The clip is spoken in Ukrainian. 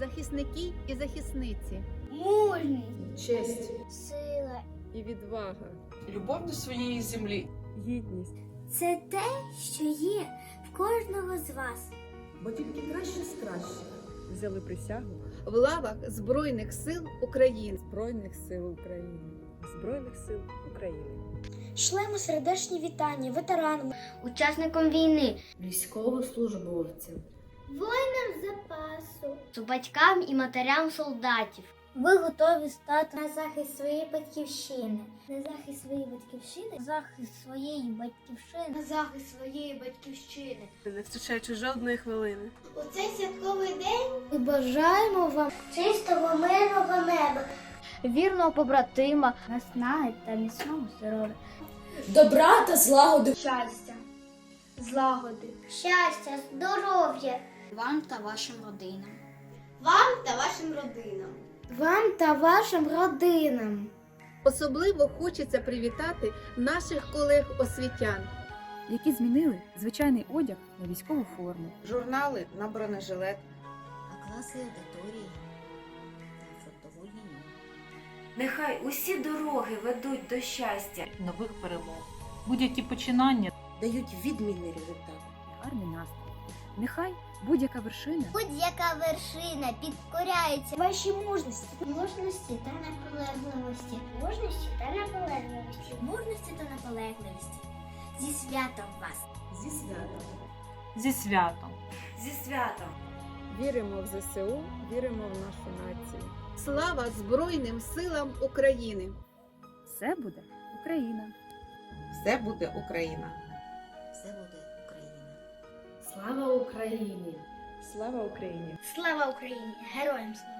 захисники і захисниці, Мужність, честь, сила. і відвага. любов до своєї землі, гідність, Це те, що є в кожного з вас. бо тільки краще з кращих. взяли присягу В лавах Збройних сил України. Збройних сил України, Збройних сил України. Шлемо сердечні вітання ветеранам, учасникам війни, Військовослужбовцям. запасу, батькам і матерям солдатів. Ви готові стати на захист своєї батьківщини. На захист своєї батьківщини. На захист своєї батьківщини. На захист своєї батьківщини. не втрачаючи жодної хвилини. У цей святковий день ми бажаємо вам чистого мирного неба, вірного побратима, наснаги та міцного здоров'я. Добра та злагоди. Щастя, злагоди, щастя, здоров'я вам та вашим родинам. Вам та вашим родинам. Вам та вашим родинам. Особливо хочеться привітати наших колег-освітян. які змінили звичайний одяг на військову форму. журнали на бронежилет, а класи аудиторії на фронтову лінію. Нехай усі дороги ведуть до щастя. нових перемог. Будь-які починання Дають відмінний результат. гарний настрій. Нехай будь-яка вершина Будь-яка вершина підкоряється вашій мужності, мужності та наполегливості, мужності та наполегливості, мужності та наполегливості. Зі святом вас! Зі святом. зі святом. Зі святом! Віримо в ЗСУ, віримо в нашу націю. Слава Збройним силам України! все буде Україна. все буде Україна. Україні! Слава Україні! Слава Україні! Героям слава!